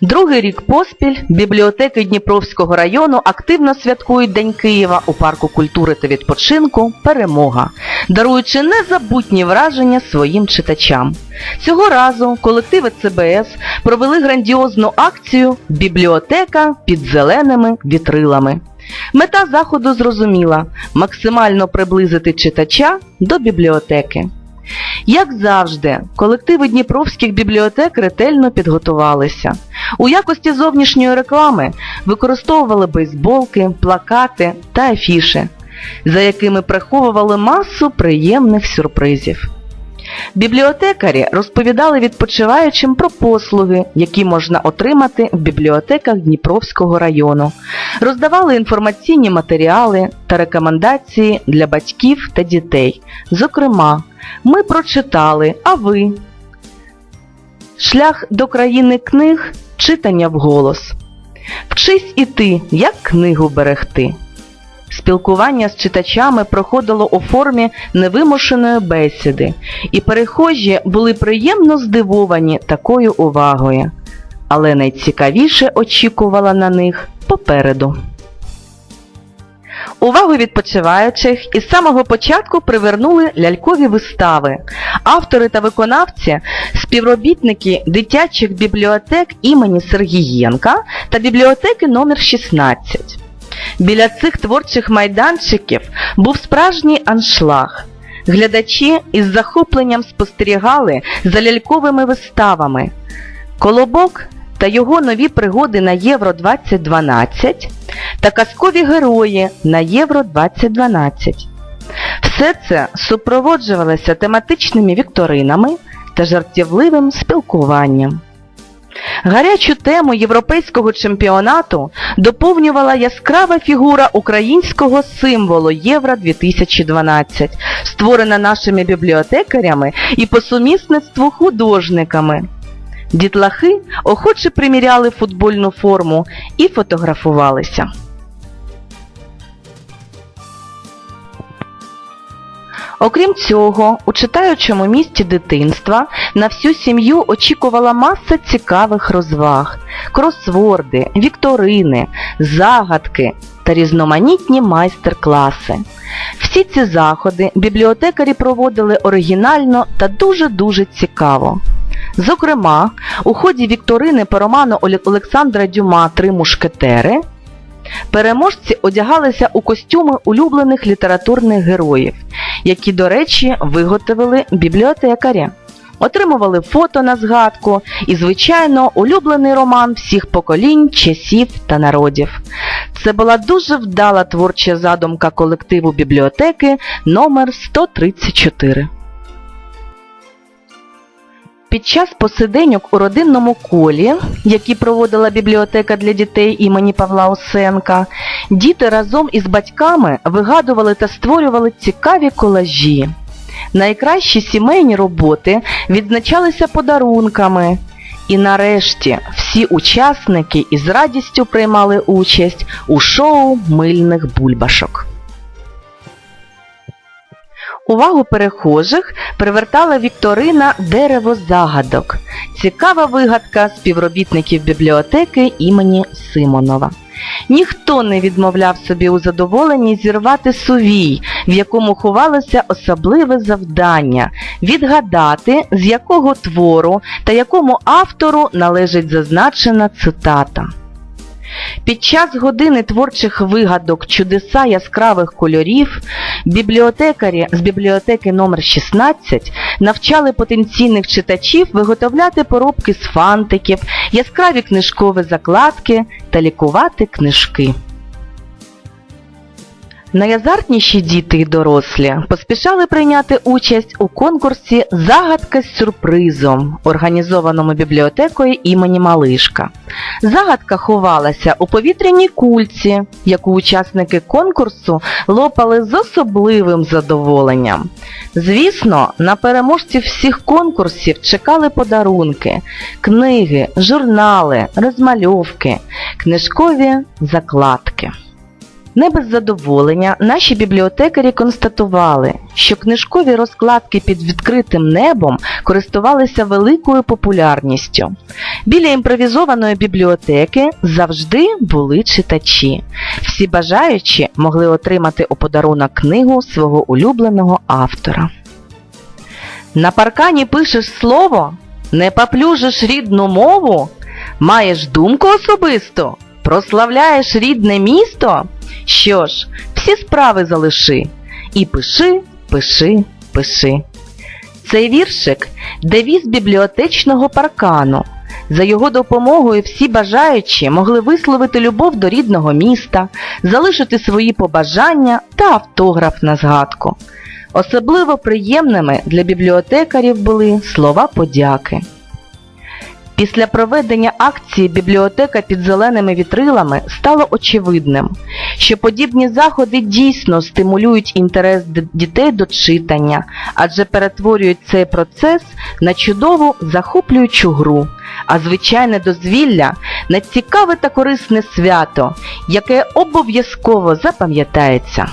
Другий рік поспіль бібліотеки Дніпровського району активно святкують День Києва у парку культури та відпочинку Перемога, даруючи незабутні враження своїм читачам. Цього разу колективи ЦБС провели грандіозну акцію Бібліотека під зеленими вітрилами. Мета заходу зрозуміла максимально приблизити читача до бібліотеки. Як завжди, колективи дніпровських бібліотек ретельно підготувалися. У якості зовнішньої реклами використовували бейсболки, плакати та афіши, за якими приховували масу приємних сюрпризів. Бібліотекарі розповідали відпочиваючим про послуги, які можна отримати в бібліотеках Дніпровського району, роздавали інформаційні матеріали та рекомендації для батьків та дітей. Зокрема, ми прочитали, а ви. Шлях до країни книг читання вголос. Вчись і ти, як книгу берегти. Спілкування з читачами проходило у формі невимушеної бесіди, і перехожі були приємно здивовані такою увагою. Але найцікавіше очікувала на них попереду. Увагу відпочиваючих із самого початку привернули лялькові вистави. Автори та виконавці співробітники дитячих бібліотек імені Сергієнка та бібліотеки номер 16. Біля цих творчих майданчиків був справжній аншлаг. Глядачі із захопленням спостерігали за ляльковими виставами. Колобок та його нові пригоди на Євро 2012 та казкові герої на Євро 2012. Все це супроводжувалося тематичними вікторинами та жартівливим спілкуванням. Гарячу тему європейського чемпіонату доповнювала яскрава фігура українського символу Євро 2012, створена нашими бібліотекарями і по сумісництву художниками. Дітлахи охоче приміряли футбольну форму і фотографувалися. Окрім цього, у читаючому місті дитинства на всю сім'ю очікувала маса цікавих розваг, кросворди, вікторини, загадки та різноманітні майстер-класи. Всі ці заходи бібліотекарі проводили оригінально та дуже-дуже цікаво. Зокрема, у ході вікторини по роману Олександра Дюма Три мушкетери переможці одягалися у костюми улюблених літературних героїв, які, до речі, виготовили бібліотекарі. Отримували фото на згадку і, звичайно, улюблений роман всіх поколінь, часів та народів. Це була дуже вдала творча задумка колективу бібліотеки номер 134. Під час посиденьок у родинному колі, які проводила бібліотека для дітей імені Павла Осенка, діти разом із батьками вигадували та створювали цікаві колажі. Найкращі сімейні роботи відзначалися подарунками. І нарешті всі учасники із радістю приймали участь у шоу мильних бульбашок. Увагу перехожих привертала вікторина Дерево загадок. Цікава вигадка співробітників бібліотеки імені Симонова. Ніхто не відмовляв собі у задоволенні зірвати сувій, в якому ховалося особливе завдання відгадати, з якого твору та якому автору належить зазначена цитата. Під час години творчих вигадок чудеса яскравих кольорів бібліотекарі з бібліотеки номер 16 навчали потенційних читачів виготовляти поробки з фантиків, яскраві книжкові закладки та лікувати книжки. Найазартніші діти і дорослі поспішали прийняти участь у конкурсі Загадка з сюрпризом, організованому бібліотекою імені Малишка. Загадка ховалася у повітряній кульці, яку учасники конкурсу лопали з особливим задоволенням. Звісно, на переможців всіх конкурсів чекали подарунки, книги, журнали, розмальовки, книжкові закладки. Не без задоволення наші бібліотекарі констатували, що книжкові розкладки під відкритим небом користувалися великою популярністю. Біля імпровізованої бібліотеки завжди були читачі. Всі бажаючі могли отримати у подарунок книгу свого улюбленого автора. На паркані пишеш слово, не поплюжиш рідну мову, маєш думку особисту, прославляєш рідне місто. Що ж, всі справи залиши і пиши, пиши, пиши. Цей віршик девіз бібліотечного паркану. За його допомогою всі бажаючі могли висловити любов до рідного міста, залишити свої побажання та автограф на згадку. Особливо приємними для бібліотекарів були слова подяки. Після проведення акції бібліотека під зеленими вітрилами стало очевидним, що подібні заходи дійсно стимулюють інтерес дітей до читання, адже перетворюють цей процес на чудову захоплюючу гру, а звичайне дозвілля на цікаве та корисне свято, яке обов'язково запам'ятається.